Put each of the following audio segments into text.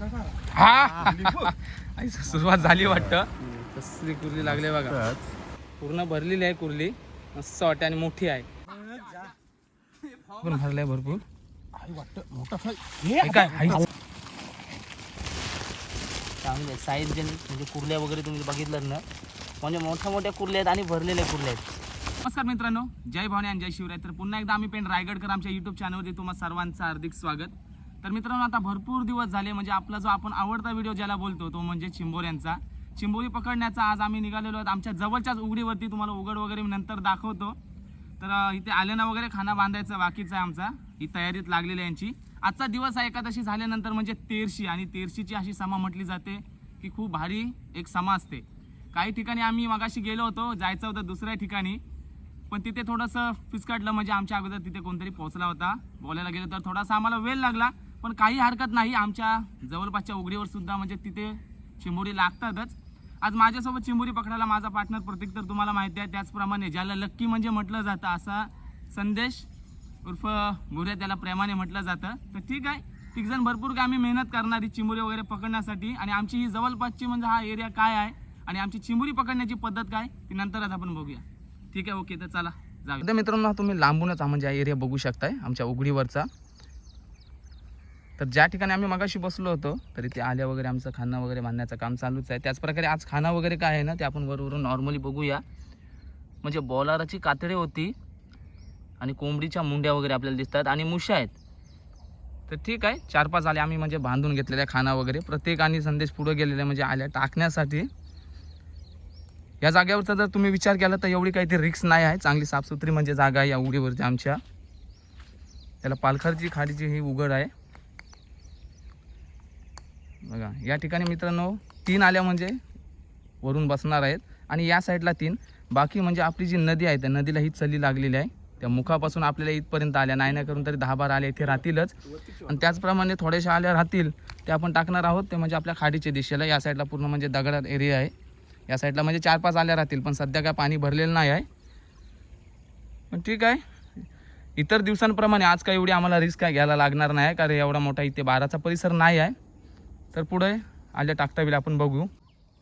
हा? आई, सुरुवात झाली वाटतं. कसली कुर्ली लागली बघा. पूर्ण भरलेली आहे कुर्ली. मस्त वाटते आणि मोठी आहे. पण भरलंय भरपूर. हे काय? आई, चांगले साईज जे म्हणजे कुर्ल्या वगैरे तुम्ही बघितलं ना. म्हणजे मोठ्या मोठ्या कुर्ल्या आहेत आणि भरलेल्या कुर्ल्या आहेत. नमस्कार मित्रांनो. जय भावने आणि जय शिवराय. तर पुन्हा एकदा आम्ही पेन रायगडकर आमच्या युट्यूब चॅनलवरती तुम्हाला सर्वांचं हार्दिक स्वागत. तर मित्रांनो आता भरपूर दिवस झाले म्हणजे आपला जो आपण आवडता व्हिडिओ ज्याला बोलतो तो म्हणजे चिंबोऱ्यांचा चिंबोरी पकडण्याचा आज आम्ही निघालेलो आहोत. आमच्या जवळच्याच उघडीवरती तुम्हाला उघड वगैरे मी नंतर दाखवतो. तर इथे आल्याना वगैरे खाना बांधायचा बाकीचा आहे आमचा. ही तयारीत लागलेली यांची. आजचा दिवस आहे एकादशी झाल्यानंतर म्हणजे तेरशी आणि तेरशीची अशी समा म्हटली जाते की खूप भारी एक समा असते. काही ठिकाणी आम्ही मगाशी गेलो होतो जायचं होतं दुसऱ्या ठिकाणी. पण तिथे थोडंसं फिसकटलं म्हणजे आमच्या अगोदर तिथे कोणतरी पोहोचला होता. बोलायला गेलं तर थोडासा आम्हाला वेळ लागला. पण काही हरकत नाही. आमच्या जवळपासच्या उघडीवर सुद्धा म्हणजे तिथे चिंबोरी लागतातच. आज माझ्यासोबत चिंबोरी पकडायला माझा पार्टनर प्रतीक तर तुम्हाला माहिती आहे त्याचप्रमाणे ज्याला लक्की म्हणजे म्हटलं जातं असा संदेश उर्फ गुऱ्या त्याला प्रेमाने म्हटलं जातं. तर ठीक आहे तिघजण भरपूर काय आम्ही मेहनत करणारी चिंबोरी वगैरे पकडण्यासाठी. आणि आमची ही जवळपासची म्हणजे हा एरिया काय आहे आणि आमची चिंबोरी पकडण्याची पद्धत काय ती नंतरच आपण बघूया. ठीक आहे ओके तर चला जाऊ मित्रांनो तुम्ही लांबूनच हा म्हणजे हा एरिया बघू शकताय आमच्या उघडीवरचा. तर ज्या ठिकाणी आम्ही मगाशी बसलो होतो तर इथे आल्या वगैरे आमचं खाणं वगैरे बांधण्याचं काम चालूच आहे. त्याचप्रकारे आज खाना वगैरे काय आहे ना ते आपण वरवरून नॉर्मली बघूया. म्हणजे बॉलाराची कातडे होती आणि कोंबडीच्या मुंड्या वगैरे आपल्याला दिसतात आणि मुशा आहेत. तर ठीक आहे चार पाच आले आम्ही म्हणजे बांधून घेतलेल्या खाना वगैरे. प्रत्येकाने संदेश पुढे गेलेले म्हणजे आल्या टाकण्यासाठी. या जागेवरचा जर तुम्ही विचार केला तर एवढी काही ते रिक्स नाही आहे. चांगली साफसुथरी म्हणजे जागा आहे या उघडीवरती आमच्या. त्याला पालखरची खाडीची ही उघड आहे. बघा या ठिकाणी मित्रांनो तीन आल्या म्हणजे वरून बसणार आहेत. आणि या साईडला तीन. बाकी म्हणजे आपली जी नदी आहे त्या नदीला ही चली लागलेली आहे. त्या मुखापासून आपल्याला इथपर्यंत आल्या. नाही नाही करून तरी दहा बारा आल्या. इथे राहतीलच. आणि त्याचप्रमाणे थोड्याशा आल्या राहतील ते आपण टाकणार आहोत. ते म्हणजे आपल्या खाडीच्या दिशेला. या साईडला पूर्ण म्हणजे दगडात एरिया आहे. या साईडला म्हणजे चार पाच आल्या राहतील पण सध्या काय पाणी भरलेलं नाही आहे. पण ठीक आहे. इतर दिवसांप्रमाणे आज काय एवढी आम्हाला रिस्क काय घ्यायला लागणार नाही कारण एवढा मोठा इथे बाराचा परिसर नाही आहे. तर पुढे आल्या टाकता येईल आपण बघू.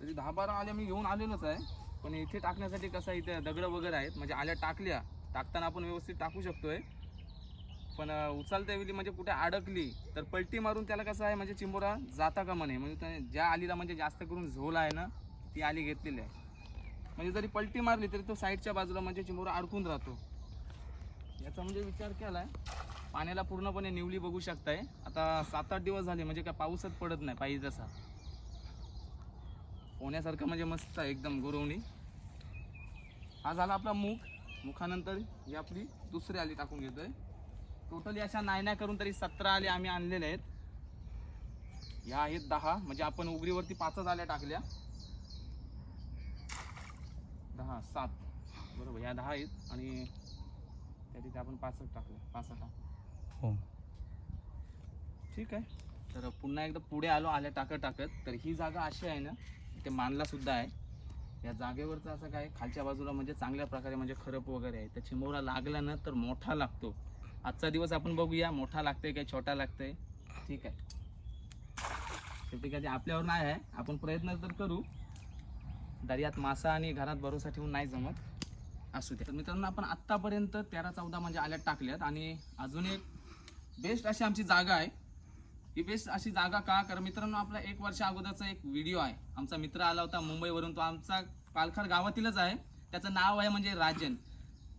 तरी दहा बारा आल्या मी घेऊन आलेलोच आहे. पण इथे टाकण्यासाठी कसं आहे इथे दगडं वगैरे आहेत म्हणजे आल्या टाकल्या टाकताना आपण व्यवस्थित टाकू शकतोय. पण उचलता वेळी म्हणजे कुठे अडकली तर पलटी मारून त्याला कसं आहे म्हणजे चिंबोरा जाता का म्हणे म्हणजे त्या- ज्या आलीला म्हणजे जास्त करून झोल आहे ना ती आली घेतलेली आहे. म्हणजे जरी पलटी मारली तरी तो साईडच्या बाजूला म्हणजे चिंबोरा अडकून राहतो. याचा म्हणजे विचार केला आहे पाण्याला पूर्णपणे निवली बघू शकताय. आता सात आठ दिवस झाले म्हणजे काय पाऊसच पडत नाही पाहिजे तसा. पोहण्यासारखं म्हणजे मस्त आहे एकदम गुरवणी. हा झाला आपला मुख मुखानंतर ही आपली दुसरी आली टाकून घेतोय. टोटली अशा नाही नाही करून तरी सतरा आले आम्ही आणलेले आहेत. ह्या आहेत दहा म्हणजे आपण उगरीवरती पाचच आल्या टाकल्या. दहा सात. बरोबर ह्या दहा आहेत आणि त्या तिथे आपण पाचच टाकल्या. पाच सहा. हो. ठीक आहे. तर पुन्हा एकदा पुढे आलो आल्या टाकत टाकत. तर ही जागा अशी आहे ना ते मानला सुद्धा आहे. या जागेवरचं असं काय खालच्या बाजूला म्हणजे चांगल्या प्रकारे म्हणजे खरप वगैरे आहे. तर चिमोरा लागला ना तर मोठा लागतो. आजचा दिवस आपण बघूया मोठा लागतोय काय छोटा लागतोय. ठीक आहे. शेवटी काय ते आपल्यावर नाही आहे. आपण प्रयत्न तर करू. दर्यात मासा आणि घरात भरोसा ठेवून नाही जमत. असू दे तर मित्रांनो आपण आत्तापर्यंत तेरा चौदा म्हणजे आल्यात टाकल्यात. आणि अजून एक बेस्ट अशी आमची जागा आहे. ही बेस्ट अशी जागा का? कारण मित्रांनो आपला एक वर्ष अगोदरचा एक व्हिडिओ आहे. आमचा मित्र आला होता मुंबईवरून. तो आमचा पालखर गावातीलच आहे. त्याचं नाव आहे म्हणजे राजन.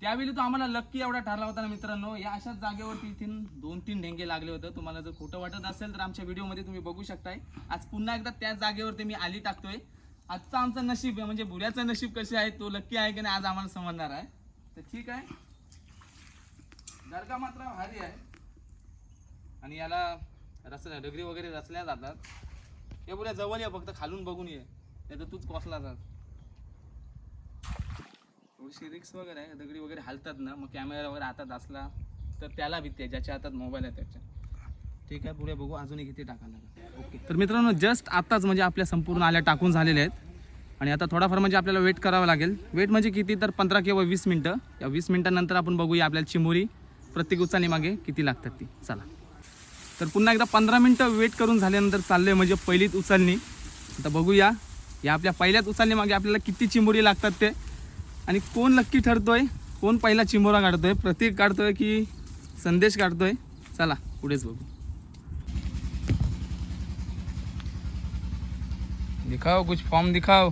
त्यावेळी तो आम्हाला लक्की एवढा ठरला होता ना मित्रांनो. या अशाच जागेवरती इथून दोन तीन ढेंगे लागले होते. तुम्हाला जर खोटं वाटत असेल तर आमच्या व्हिडिओमध्ये तुम्ही बघू शकताय. आज पुन्हा एकदा त्याच जागेवरती मी आली टाकतोय. आजचा आमचं नशीब आहे. म्हणजे बुऱ्याचं नशीब कसे आहे? तो लक्की आहे की नाही आज आम्हाला समजणार आहे. तर ठीक आहे. दर्गा मात्र भारी आहे. आणि याला रस डगरी वगैरे रचल्या जातात. हे पुढे जवळ ये फक्त खालून बघून ये. नाही तर तूच कोसला जात थोडीशी रिक्स वगैरे आहे. दगडी वगैरे हालतात ना मग कॅमेरा वगैरे हातात असला तर त्याला भीती आहे ज्याच्या हातात मोबाईल आहे त्याच्या. ठीक आहे पुढे बघू. अजूनही किती टाकायला ओके तर मित्रांनो जस्ट आत्ताच म्हणजे आपल्या संपूर्ण आल्या टाकून झालेल्या आहेत. आणि आता थोडाफार म्हणजे आपल्याला वेट करावं लागेल. वेट म्हणजे किती? तर पंधरा किंवा वीस मिनटं. या वीस मिनटानंतर आपण बघूया आपल्याला चिमोरी प्रत्येक उच्चाने मागे किती लागतात ती. चला. तर पुन्हा एकदा पंधरा मिनटं वेट करून झाल्यानंतर चाललंय म्हणजे पहिलीच उचलणी. आता बघूया. या आपल्या पहिल्याच उचलणी मागे आपल्याला किती चिंबोरी लागतात ते. आणि कोण नक्की ठरतोय? कोण पहिला चिंबोरा काढतोय? प्रतीक काढतोय की संदेश काढतोय? चला पुढेच बघू. दिखाओ कुछ फॉर्म दिखाओ.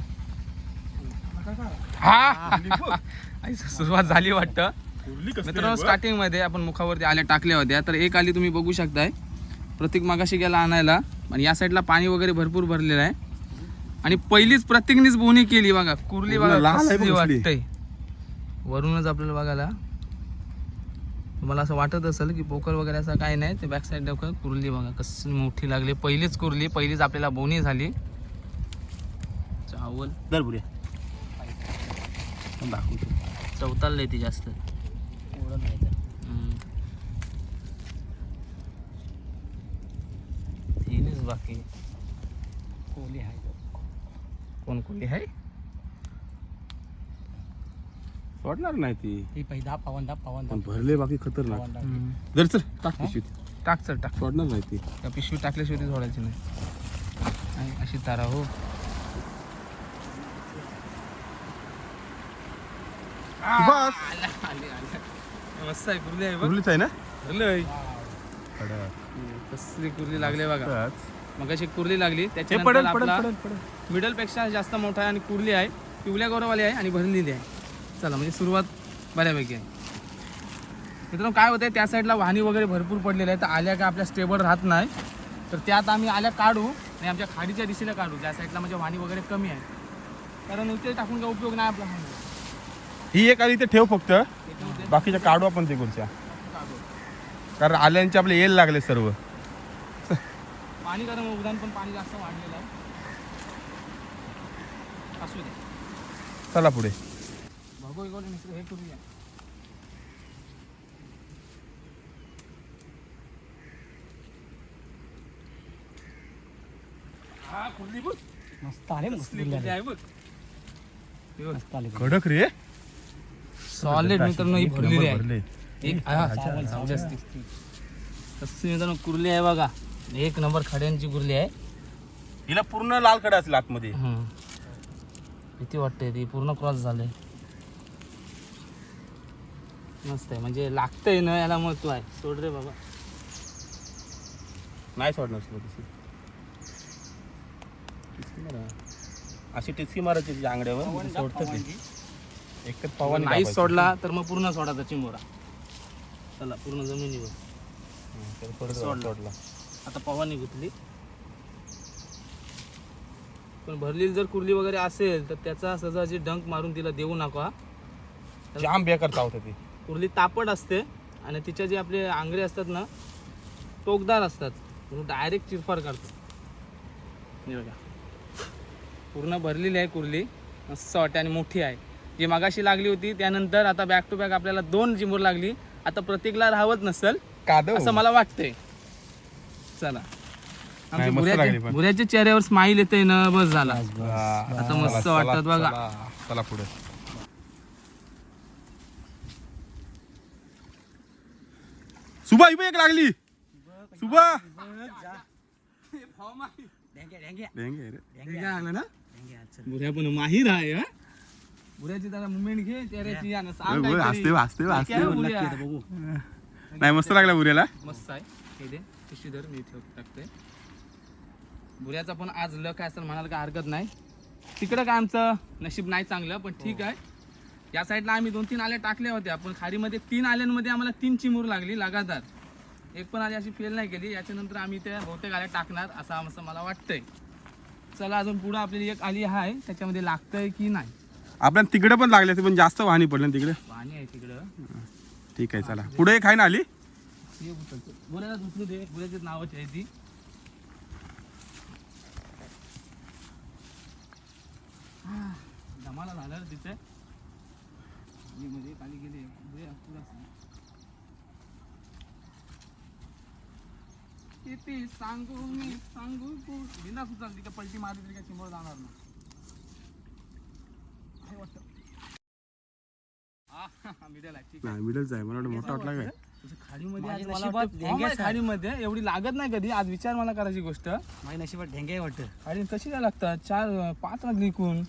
हा? सुरुवात झाली वाटतं. मित्रांनो स्टार्टिंगमध्ये आपण मुखावरती आल्या टाकल्या होत्या. तर एक आली तुम्ही बघू शकताय. प्रतीक मागाशी गेला आणायला. आणि या साईडला पाणी वगैरे भरपूर भरलेलं आहे. आणि पहिलीच प्रत्येकनीच बोनी केली बघा. कुर्ली बघा. वाटतंय. वरूनच आपल्याला बघायला. तुम्हाला असं वाटत असेल की पोकर वगैरे असं काही नाही ते बॅक साईड डोकं कुर्ली बघा कसली मोठी लागली. पहिलीच कुर्ली पहिलीच आपल्याला बोनी झाली. चावल. चौताल ती जास्त. हम्म. बाकी कोहली आहे. कोण कुर्ली आहे? सोडणार नाही ती. ही पहिला पवनदा पवनदा पण भरले बाकी खतरनाक. जर चल टाक पिशवीत टाक चल टाक. सोडणार नाही ती. त्या पिशवी टाकल्याशिवाय ती सोडायची नाही. आणि अशी तारा हो. बस. मस्त आहे कुर्ली आहे भरलीच आहे ना? कसली कुर्ली लागली बघा. मग अशी कुर्ली लागली त्याच्यानंतर पडेल आपला पडेल पडेल. मिडलपेक्षा जास्त मोठा आहे आणि कुर्ली आहे. पिवल्या गौरवाली आहे आणि भरलेली आहे. चला म्हणजे सुरुवात बऱ्यापैकी आहे. मित्रांनो काय होतंय त्या साईडला वाहनी वगैरे भरपूर पडलेले आहे तर आल्या का आपल्या स्टेबल राहत नाही. तर त्यात आम्ही आल्या काढू आणि आमच्या खाडीच्या दिशेला काढू. त्या साईडला म्हणजे वाहनी वगैरे कमी आहे. कारण इथे टाकून काय उपयोग नाही आपला. ही एक आली इथे ठेव फक्त. बाकीच्या काढू आपण ते गुरच्या. कारण आल्यांचे आपले येल लागले सर्व. पाणी कारण उद्यान पण पाणी जास्त वाढलेलं आहे. असू दे. चला पुढे. इकडे मित्र हे करूया हा बघ. मस्त आले आहे बघ. हे कडक रे. सॉलिड मित्रांनो ही भरलेली आहे. भरले एक हा, जास्ती. तसं मित्रांनो कुर्ली आहे बघा. एक नंबर खड्यांची कुर्ली आहे. हिला पूर्ण लाल कडा असेल आतमध्ये. हम्म. किती वाटते ती. पूर्ण क्रॉस झालंय मस्त आहे. म्हणजे लागतंय ना याला महत्त्व आहे. सोड रे बाबा. नाही सोडणार तुला तशी. टिचकी मारा. अशी टिचकी मारायची तिच्या आंगड्यावर सोडतं ते. एक तर पवन पवन नाही सोडला तर मग पूर्ण सोडायचा चिंबोरा चला पूर्ण जमिनीवर. सोडला सोडला. सोडला आता पवानी गुतली. पण भरलेली जर कुर्ली वगैरे असेल तर त्याचा सजाची डंक मारून तिला देऊ नका जाम बेकार चावतं ती. कुर्ली तापड असते आणि तिच्या जे आपले आंगरे असतात ना टोकदार असतात. म्हणून डायरेक्ट चिरफार हे बघा. पूर्ण भरलेली आहे कुर्ली. मस्त वाटते आणि मोठी आहे. जी मगाशी लागली होती त्यानंतर आता बॅक टू बॅक आपल्याला दोन चिंबूर लागली. आता प्रत्येकला राहत नसेल कादव. असं मला वाटतंय. चला. आमच्या मस्त भुऱ्याच्या लागली पण. भुऱ्याच्या चेहऱ्यावर स्माईल येते ना बस झाला. आता मस्त वाटतात बघा. चला, पुढे. सुबा ही पण एक लागली. सुबा ढेंगे रे. भुऱ्या पण माहीर आहे हा. जरा मुवमेंट घे सांग काहीतरी. हसते हसते हसते नाही मस्त लागला बुऱ्याला मस्त आहे. हे दे पिशवी धर मी ठेव टाकते. भुऱ्याचा पण आज लक आहे असं म्हणाल काय हरकत नाही. तिकडं काय आमचं नशीब नाही चांगलं पण ठीक आहे. या साईडला आम्ही दोन तीन आल्या टाकल्या होत्या पण खाडीमध्ये तीन आल्यांमध्ये आम्हाला तीन चिमूर लागली लगातार. एक पण आली अशी फेल नाही केली याच्यानंतर आम्ही त्या बहुतेक आल्या टाकणार असं असं मला वाटतंय. चला अजून पुढं आपली एक आली आहे त्याच्यामध्ये लागतंय की नाही? आपल्या तिकडे पण लागले पण जास्त वाहनी पडलं ना तिकडे. पाणी आहे तिकडं. ठीक आहे चला. पुढे एक आहे ना आली? उचलतो. बोलायला दुसरी दे. बोलायची नावाची आहे ती. धमाला झालं रे तिथे. मध्ये गेले. पुरा सांग. किती सांगू मी सांगू बिना सुचाल तिथे पलटी मारली तरी काय चिंबळ जाणार ना आहे वाटतं. हा, मिडल आहे ठीक आहे नाही मिडलच आहे. मला वाटतं मोठा वाटला काय? खाडीमध्ये माझ्या नशिबात एवढी लागत नाही कधी. आज विचार मला करायची गोष्ट. माझ्या नशिबात ढेंगे वाटतं. खाडी कशी काय लागतात? चार पाच लागली एकूण.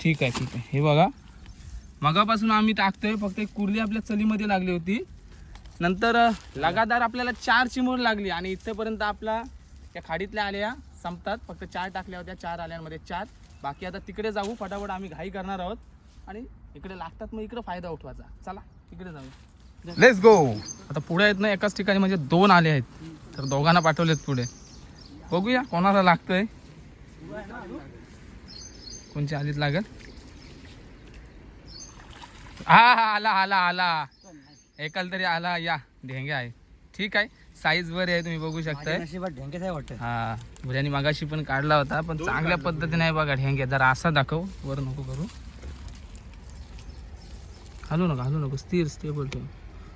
ठीक आहे ठीक आहे. हे बघा. मगापासून आम्ही टाकतोय. फक्त एक कुर्ली आपल्या चलीमध्ये लागली होती. नंतर अ, लगातार आपल्याला चार चिमूर लागली आणि इथेपर्यंत आपला त्या खाडीतल्या आल्या संपतात. फक्त चार टाकल्या होत्या. चार आल्यांमध्ये चार. बाकी आता तिकडे जाऊ फटाफट आम्ही घाई करणार आहोत. आणि इकडे लागतात मग इकडे फायदा उठवायचा. चला तिकडे जाऊ. लेट्स गो आता पुढे आहेत ना एकाच ठिकाणी म्हणजे दोन आले आहेत. तर दोघांना पाठवलेत पुढे. बघूया कोणाला लागतंय. कोणच्या आलीत लागल हा हा आला आला आला. एकाल तरी आला या. ढेंगे आहे. ठीक आहे. साईज वर आहे तुम्ही बघू शकताय. हा भुऱ्यानी मागाशी पण काढला होता पण चांगल्या पद्धतीने आहे बघा ढेंगे. जरा असा दाखव वर नको करू. हलू नका हलू नको. स्थिर स्टेबल ठेव.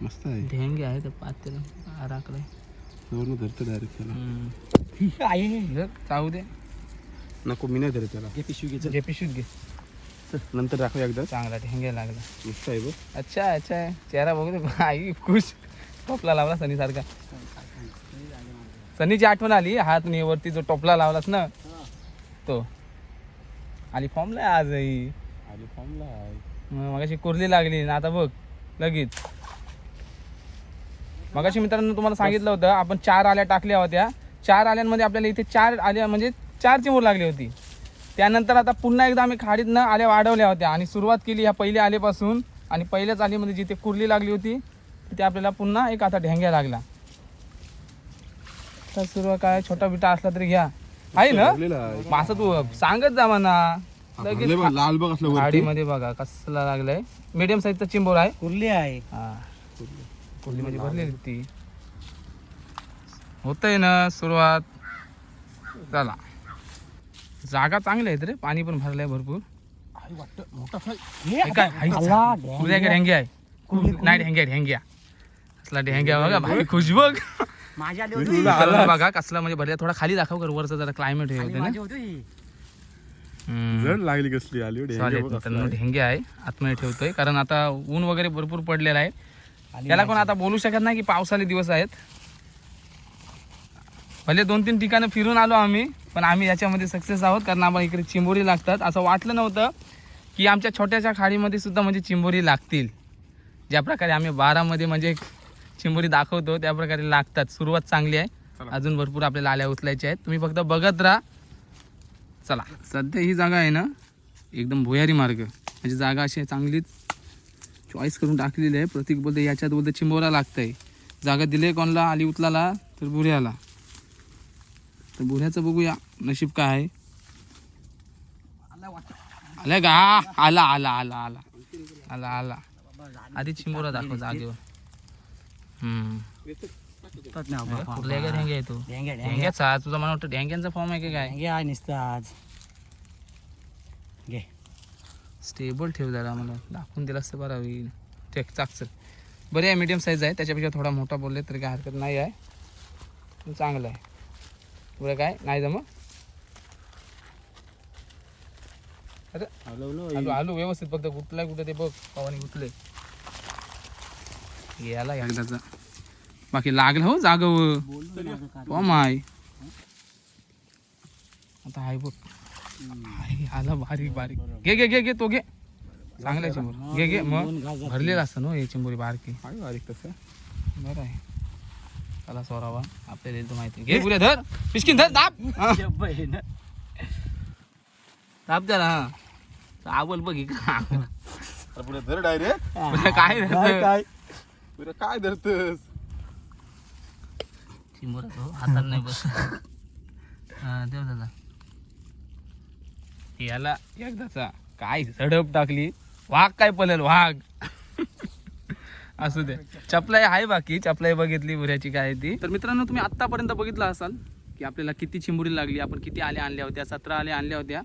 मस्त आहे. ढेंगे आहे तर पाच त्याला राखलाय. वरून धरतो डायरेक्ट त्याला. चावू दे. नको मी नाही धरत त्याला. घे पिशवी घे चल. घे पिशवीत घे. नंतर दाखव एकदा. चांगला ढेंगे लागला. मस्त आहे बघ. अच्छा अच्छा. आहे चेहरा बघू दे. आई खुश. टोपला लावला सनी सारखा सनीची आठवण आली हात वरती जो टोपला लावलास ना तो. आली फॉर्मला आज आई आली फॉर्मला मगाशी कुर्ली लागली ना आता बघ लगेच. मगाशी मित्रांनो तुम्हाला सांगितलं होतं आपण चार आल्या टाकल्या होत्या. चार आल्यांमध्ये आपल्याला इथे चार आल्या म्हणजे चार चिमूर लागली होती. त्यानंतर आता पुन्हा एकदा आम्ही खाडीतनं आल्या वाढवल्या होत्या. आणि सुरुवात केली ह्या पहिल्या आलेपासून. आणि पहिल्याच आलीमध्ये जिथे कुर्ली लागली होती तिथे आपल्याला पुन्हा एक आता ढेंग्या लागला. तर सुरुवात काय छोटा बिटा असला तरी घ्या. आहे ना? आहे. मग असं तू सांगत जा म्हणा. लगेच लाल बघ असलं वरती. खाडीमध्ये बघा कसला लागलाय. मीडियम साईजचा चिंबोर आहे. कुर्ली आहे. हा. कुर्ली. म्हणजे भरलेली ती. होतंय ना सुरुवात. चला. जागा चांगली आहेत रे पाणी पण भरलंय भरपूर. हे काय कुर्ल्या का ढेंग्या. आहे. नाही ढेंग्या ढेंग्या. कसला ढेंग्या बघा भाई खुश बघ माझी आली होती कसला बघा कसला म्हणजे भरल्या थोडा खाली दाखव कर वरचं जरा क्लायमेट हे होते ना माझी होती ही. हम्म. जड लागली कसली आली मित्रांनो असलं आहे. ढेंगे आहे आतमध्ये ठेवतोय कारण आता ऊन वगैरे भरपूर पडलेलं आहे त्याला कोण. आता बोलू शकत नाही की पावसाळे दिवस आहेत भले दोन तीन ठिकाणं फिरून आलो आम्ही पण आम्ही याच्यामध्ये सक्सेस आहोत कारण आम्हाला इकडे चिंबोरी लागतात असं वाटलं नव्हतं की आमच्या छोट्याशा खाडीमध्ये सुद्धा म्हणजे चिंबोरी लागतील ज्या प्रकारे आम्ही बारामध्ये म्हणजे चिंबोरी दाखवतो त्या प्रकारे लागतात. सुरुवात चांगली आहे. अजून भरपूर आपल्याला आल्या उचलायच्या आहेत. तुम्ही फक्त बघत राहा. चला. सध्या ही जागा आहे ना एकदम भुयारी मार्ग. म्हणजे जागा अशी चांगलीच चॉईस करून टाकलेली आहे. प्रतीक बोलते याच्यात बोलते चिंबोरा लागतंय. जागा दिले कोणला? आली उचलाला तर बुऱ्याला तर बुऱ्याचं बघूया नशीब काय आहे. आलं का? आला आला आला आला. आला आला. आधी चिंबोरा दाखव जागेवर हम्म येतात ना बाबा. कुठल्या ढेंग्या ढेंग्याचा तुझा मला वाटतं ढेंग्यांचा फॉर्म आहे का काय ढेंगे आहे नुसतं आज घे स्टेबल ठेव जरा मला. दाखवून दिलं असतं बरं होईल. टेक चाकचल बरे आहे मीडियम साईज आहे. त्याच्यापेक्षा थोडा मोठा बोलले तरी काय हरकत नाही आहे. चांगलं आहे. पुढे काय? नाही जमं अरे आलू आलू व्यवस्थित फक्त गुतलाय कुठे ते बघ. पवानी गुतले. याला एकदाचा बाकी लागलं हो जागव आहे आता आहे बघ. आला बारीक बारीक घे घे घे घे तो घे. चांगला आहे चिंबोरी घे घे मग. भरलेला असतं ना हे चिंबोरी बारकी. बारीक तसं. बरं आहे. चला सोरावा आपल्याला इथं माहिती घे पुढे धर. पिशकीन धर. दाब. हा. दाब त्याला हा. आवल बघ पुढे धर डायरेक्ट. काय? काय? तुला काय धरतस? चिंबोरा तो हो, हातात नाही बस देव दादा. याला एकदाचा. काय झडप टाकली. वाघ काय पलेल वाघ. असू दे. चपलाई आहे बाकी. चपलाई बघितली भुऱ्याची काय ती. तर मित्रांनो तुम्ही आत्तापर्यंत बघितलं असाल की आपल्याला किती चिंबुरी लागली आपण किती आल्या आणल्या होत्या सतरा आल्या आणल्या होत्या.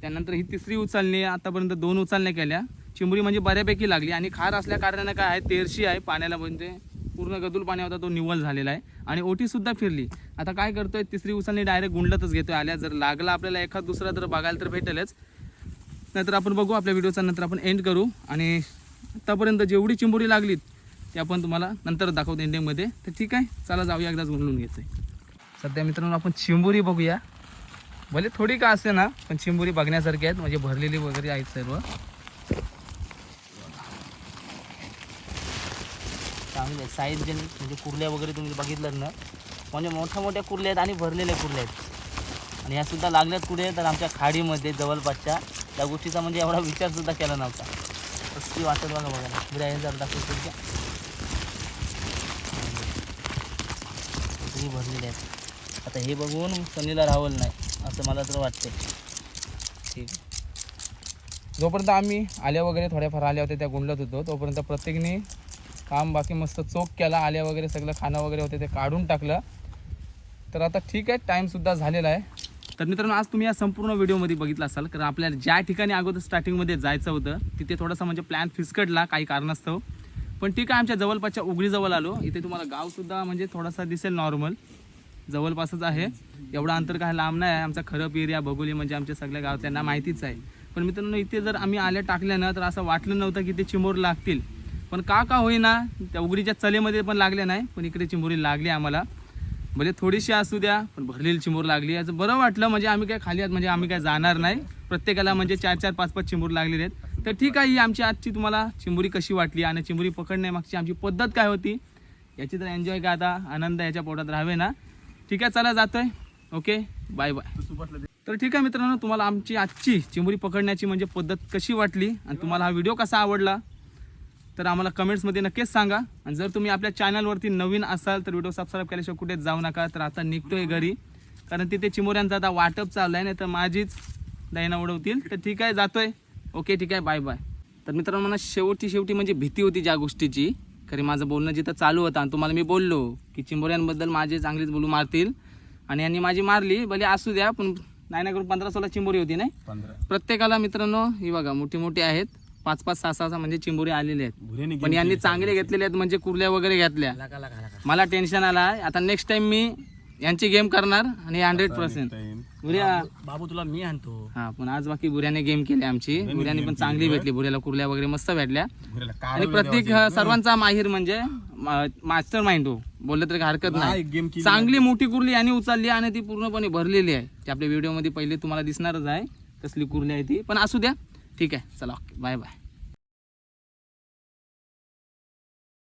त्यानंतर ही तिसरी उचलणी आतापर्यंत दोन उचलण्या केल्या. चिंबुरी म्हणजे बऱ्यापैकी लागली. आणि खार असल्या कारणानं काय आहे तेरशी आहे पाण्याला म्हणजे. पूर्ण गदूल पाणी होता तो निव्वळ झालेला आहे. आणि ओटीसुद्धा फिरली. आता काय करतोय तिसरी उचलणी डायरेक्ट गुंडतच घेतोय. आल्या जर लागला आपल्याला एखाद दुसरा तर बघायला तर भेटेलच. नंतर आपण बघू आपल्या व्हिडिओचा नंतर आपण एंड करू. आणि आतापर्यंत जेवढी चिंबुरी लागलीत ते आपण तुम्हाला नंतर दाखवतो एंडिंगमध्ये तर ठीक आहे चला जाऊया एकदाच गुंडून घ्यायचं आहे सध्या मित्रांनो आपण चिंबुरी बघूया. भले थोडी का असते ना पण चिंबुरी बघण्यासारखी आहेत. म्हणजे भरलेली वगैरे आहेत सर्व. चांगले साईज जे म्हणजे कुर्ल्या वगैरे तुम्ही बघितलं ना म्हणजे मोठ्या मोठ्या कुर्ल्या आहेत आणि भरलेल्या कुर्ल्या आहेत. आणि ह्यासुद्धा लागल्यात कुठे? तर आमच्या खाडीमध्ये जवळपासच्या. त्या गोष्टीचा म्हणजे एवढा विचारसुद्धा केला नव्हता. कसली वाटत बघा बघायला बिरा हे जर दाखवतो तुमच्या भरलेले आहेत. आता हे बघून सनीला राहवल नाही असं मला तर वाटते ठीक आहे. जोपर्यंत आम्ही आल्या वगैरे थोड्याफार आल्या होत्या त्या गुंडलत होतो तोपर्यंत प्रत्येकाने काम बाकी मस्त चोख केला आल्या वगैरे सगळं खाणं वगैरे होते ते काढून टाकलं. तर आता ठीक आहे टाईमसुद्धा झालेला आहे. तर मित्रांनो आज तुम्ही या संपूर्ण व्हिडिओमध्ये बघितलं असाल कारण आपल्याला ज्या ठिकाणी अगोदर स्टार्टिंगमध्ये जायचं होतं तिथे थोडासा म्हणजे प्लॅन फिसकटला काही कारणास्तव. पण ठीक आहे आमच्या जवळपासच्या उघडीजवळ आलो. इथे तुम्हाला गावसुद्धा म्हणजे थोडासा दिसेल नॉर्मल जवळपासच आहे. एवढा अंतर काय लांब नाही आहे. आमचा खरप एरिया भगोली म्हणजे आमच्या सगळ्या गावातल्यांना माहितीच आहे. पण मित्रांनो इथे जर आम्ही आल्या टाकल्या ना तर असं वाटलं नव्हतं की ते चिमोर लागतील. पण का का होईना त्या उघडीच्या चलेमध्ये पण लागल्या नाही पण इकडे चिंबोरी लागली आम्हाला. म्हणजे थोडीशी असू द्या पण भरलेली चिंबोर लागली. याचं बरं वाटलं म्हणजे आम्ही काय खाली आहात म्हणजे आम्ही काय जाणार नाही. प्रत्येकाला म्हणजे चार चार पाच पाच चिंबोर लागलेले आहेत. तर ठीक आहे ही आमची आजची तुम्हाला चिंबोरी कशी वाटली आणि चिंबोरी पकडण्यामागची आमची पद्धत काय होती याची तर एन्जॉय का आता आनंद याच्या पोटात राहावे ना. ठीक आहे चला जातोय. ओके बाय बाय तर ठीक आहे मित्रांनो तुम्हाला आमची आजची चिंबोरी पकडण्याची म्हणजे पद्धत कशी वाटली आणि तुम्हाला हा व्हिडिओ कसा आवडला? तर आम्हाला कमेंट्समध्ये नक्कीच सांगा. आणि जर तुम्ही आपल्या चॅनलवरती नवीन असाल तर व्हिडिओ सबस्क्राईब केल्याशिवाय कुठेच जाऊ नका. तर आता निघतोय घरी. कारण तिथे चिमोऱ्यांचा आता वाटप चालू आहे नाही तर माझीच दैना उडवतील. तर ठीक आहे जातोय. ओके ठीक आहे बाय बाय तर मित्रांनो मला शेवटी शेवटी म्हणजे भीती होती ज्या गोष्टीची. खरी माझं बोलणं जिथं चालू होतं आणि तुम्हाला मी बोललो की चिंबोऱ्यांबद्दल माझे चांगलीच बोलू मारतील. आणि यांनी माझी मारली भले असू द्या पण नाही ना करून पंधरा सोळा चिंबोरी होती नाही? प्रत्येकाला मित्रांनो ही बघा मोठी मोठी आहेत. पाच पाच सहा सहा म्हणजे चिंबोरी आलेले आहेत. भुऱ्याने पण यांनी चांगले घेतलेले आहेत म्हणजे कुर्ल्या वगैरे घेतल्या. मला टेन्शन आला. आता नेक्स्ट टाइम मी यांची गेम करणार आणि हंड्रेड पर्सेंट बुऱ्या बाबू तुला मी आणतो. हा पण आज बाकी बुऱ्याने गेम केली आमची. बुऱ्याने पण चांगली भेटली. बुऱ्याला कुर्ल्या वगैरे मस्त भेटल्या. भुऱ्याला आणि प्रत्येक सर्वांचा माहीर म्हणजे मास्टर माइंड हो. बोललं तरी हरकत नाही. गेम चांगली मोठी कुर्ली यांनी उचलली आणि ती पूर्णपणे भरलेली आहे. ती आपल्या व्हिडिओमध्ये पहिले तुम्हाला दिसणारच आहे. कसली कुर्ली आहे ती. पण असू द्या. ठीक आहे चला ओके बाय बाय